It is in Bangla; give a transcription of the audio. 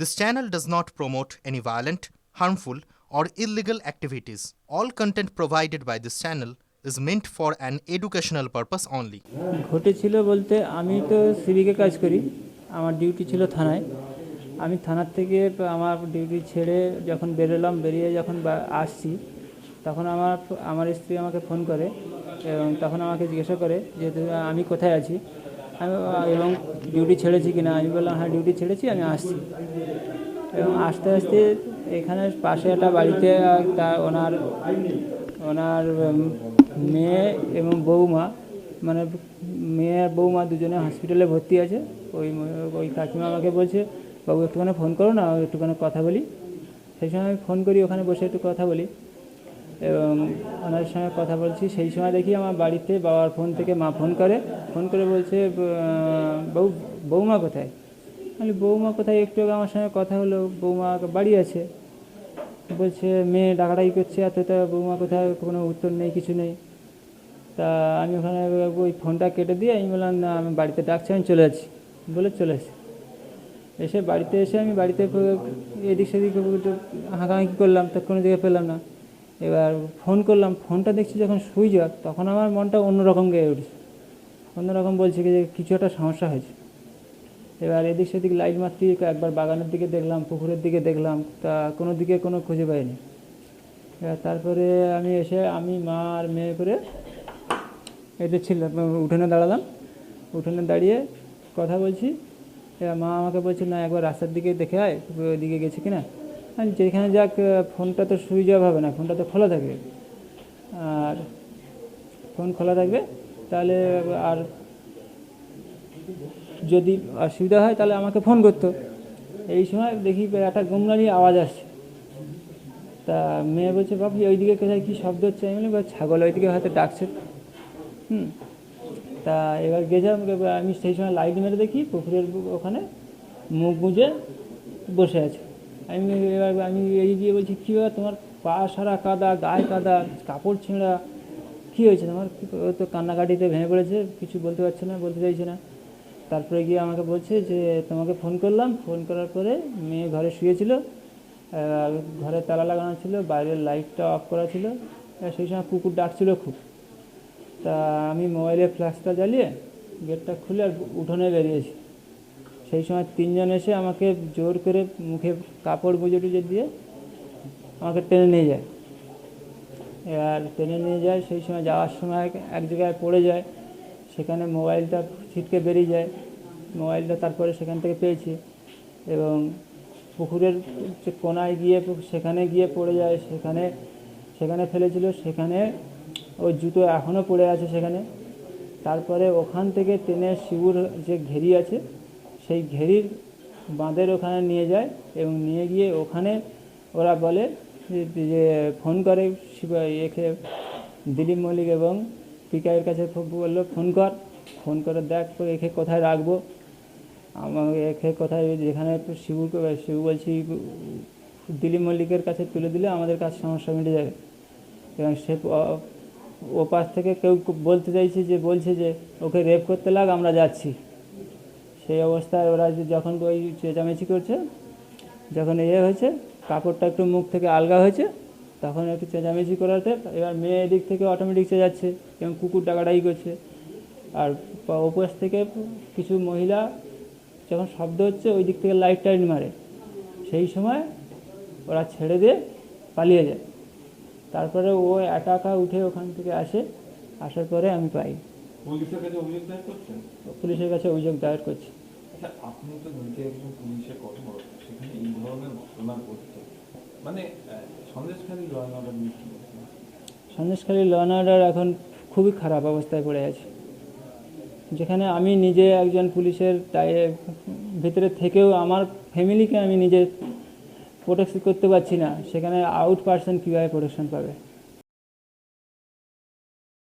This channel does not promote any violent, harmful, or illegal activities. All content provided by this channel is meant for an educational purpose only. ঘটেছিল বলতে আমি তো সিভিকে কাজ করি আমার ডিউটি ছিল থানায় আমি থানার থেকে আমার ডিউটি ছেড়ে যখন বেরোলাম বেরিয়ে যখন আসছি তখন আমার আমার স্ত্রী আমাকে ফোন করে এবং তখন আমাকে জিজ্ঞাসা করে যে আমি কোথায় আছি আমি এবং ডিউটি ছেড়েছি কিনা? আমি বললাম হ্যাঁ ডিউটি ছেড়েছি, আমি আসছি। এবং আস্তে আস্তে এখানে পাশে একটা বাড়িতে তা ওনার ওনার মেয়ে এবং বৌমা মানে মেয়ে আর বৌমা দুজনে হসপিটালে ভর্তি আছে। ওই ওই কাকিমা আমাকে বলছে, বাবু, একটুখানি ফোন করো না, একটুখানি কথা বলি। সেই সময় আমি ফোন করি, ওখানে বসে একটু কথা বলি। এবং ওনার সঙ্গে কথা বলছি। সেই সময় দেখি আমার বাড়িতে বাবার ফোন থেকে মা ফোন করে। ফোন করে বলছে বউ, বৌমা কোথায়? আমি বৌমা কোথায়? একটু আগে আমার সঙ্গে কথা হলো। বৌমা বাড়ি আছে। বলছে, মেয়ে ডাকাডাকি করছে এত, তা বৌমা কোথায়? কোনো উত্তর নেই, কিছু নেই। তা আমি ওখানে ওই ফোনটা কেটে দিয়ে আমি বললাম, না, আমি বাড়িতে ডাকছি, আমি চলে যাচ্ছি। বলে চলে আসি। এসে বাড়িতে এসে আমি বাড়িতে এদিক সেদিক হাঁকাহাঁকি করলাম তো কোনো দিকে পেলাম না। এবার ফোন করলাম ফোনটা দেখছি যখন সুইচ অফ তখন আমার মনটা অন্যরকম গেয়ে উঠছে। অন্যরকম বলছে যে কিছু একটা সমস্যা হয়েছে। এবার এদিক সেদিক লাইট মারতে একবার বাগানের দিকে দেখলাম, পুকুরের দিকে দেখলাম, তা কোনো দিকে কোনো খুঁজে পাইনি। এবার তারপরে আমি এসে আমি, মা আর মেয়ে করে এতে ছিলাম, উঠোনে দাঁড়ালাম। উঠোনে দাঁড়িয়ে কথা বলছি। এবার মা আমাকে বলছে, না, একবার রাস্তার দিকে দেখে আয় ওইদিকে গেছে কিনা? আমি যেখানে যাক ফোনটা তো সুইচ অফ হবে না, ফোনটা তো খোলা থাকবে। আর ফোন খোলা থাকবে, তাহলে আর যদি অসুবিধা হয়, তাহলে আমাকে ফোন করতো এই সময় দেখি একটা গুমরানি আওয়াজ আসছে। তা মেয়ে বলছে বাপি ওইদিকে কোথায় কী শব্দ হচ্ছে? আমি বলি "বা ছাগল ওইদিকে হয়তো ডাকছে। হুম। তা এবার গেছিলাম আমি সেই সময় লাইট মেরে দেখি, পুকুরের ওখানে মুখ গুঁজে বসে আছে। আমি এবার আমি এই গিয়ে বলছি, কী ব্যাপার তোমার পা সারা কাদা, গায়ে কাদা, কাপড় ছেঁড়া? কী হয়েছে তোমার? ও তো কান্নাকাটিতে ভেঙে পড়েছে, কিছু বলতে পারছে না, বলতে চাইছে না। তারপরে গিয়ে আমাকে বলছে যে, তোমাকে ফোন করলাম। ফোন করার পরে মেয়ে ঘরে শুয়েছিল ঘরে তালা লাগানো ছিল, বাইরের লাইটটা অফ করা ছিল। সেই সময় কুকুর ডাকছিল খুব। তা আমি মোবাইলে ফ্ল্যাশটা জ্বালিয়ে গেটটা খুলে আর উঠোনে বেরিয়েছি। সেই সময় তিনজন এসে আমাকে জোর করে মুখে কাপড় বুঝে টুজে দিয়ে আমাকে টেনে নিয়ে যায়। এবার টেনে নিয়ে যায়, সেই সময় যাওয়ার সময় এক জায়গায় পড়ে যায়, সেখানে মোবাইলটা ছিটকে বেরিয়ে যায়। মোবাইলটা তারপরে সেখান থেকে পেয়েছি এবং পুকুরের কোনায় গিয়ে, সেখানে গিয়ে পড়ে যায়, সেখানে সেখানে ফেলেছিল, সেখানে ওই জুতো এখনও পড়ে আছে সেখানে। তারপরে ওখান থেকে টেনে শিবুর যে ঘেরি আছে সেই ঘেরির বাঁধের ওখানে নিয়ে যায় এবং নিয়ে গিয়ে ওখানে ওরা বলে যে- ফোন করে শিবা একে দিলীপ মল্লিক এবং পিকাইয়ের কাছে বলল, ফোন কর, ফোন করে দেখ একে কোথায় রাখব। আমার একে কোথায়, যেখানে শিবুকে শিবু বলছি, দিলীপ মল্লিকের কাছে তুলে দিলে আমাদের কাছে সমস্যা মিটে যাবে। এবং সে ও পাশ থেকে কেউ বলতে চাইছে যে, বলছে যে, ওকে রেপ করতে লাগ, আমরা যাচ্ছি। সেই অবস্থায় ওরা যখন ওই চেঁচামেচি করছে যখন ইয়ে হয়েছে কাপড়টা একটু মুখ থেকে আলগা হয়েছে তখন একটু চেঁচামেচি করাতে এবার মেয়ে এদিক থেকে অটোমেটিক চেঁচাচ্ছে এবং কুকুর ডাকাডাকি করছে। আর ওপাশ থেকে কিছু মহিলা যখন শব্দ হচ্ছে ওই দিক থেকে লাইট টাইট মারে। সেই সময় ওরা ছেড়ে দিয়ে পালিয়ে যায়। তারপরে ও একা উঠে ওখান থেকে আসে। আসার পরে আমি পাই। পুলিশের কাছে অভিযোগ দায়ের করছেন পুলিশের কাছে অভিযোগ দায়ের করছি। আচ্ছা আপনি তো নিজে একজন পুলিশে কঠোর সেখানে এই ধরনের ঘটনা ঘটছে মানে সন্দেশখালী ল অর্ডার নিয়ে? সন্দেশখালী ল অ্যান্ড অর্ডার এখন খুবই খারাপ অবস্থায় পড়ে আছে। যেখানে আমি নিজে একজন পুলিশের তাই, ভিতরে থেকেও আমার ফ্যামিলিকে আমি নিজে প্রোটেকশন করতে পারছি না। সেখানে আউট পার্সন কীভাবে প্রোটেকশন পাবে?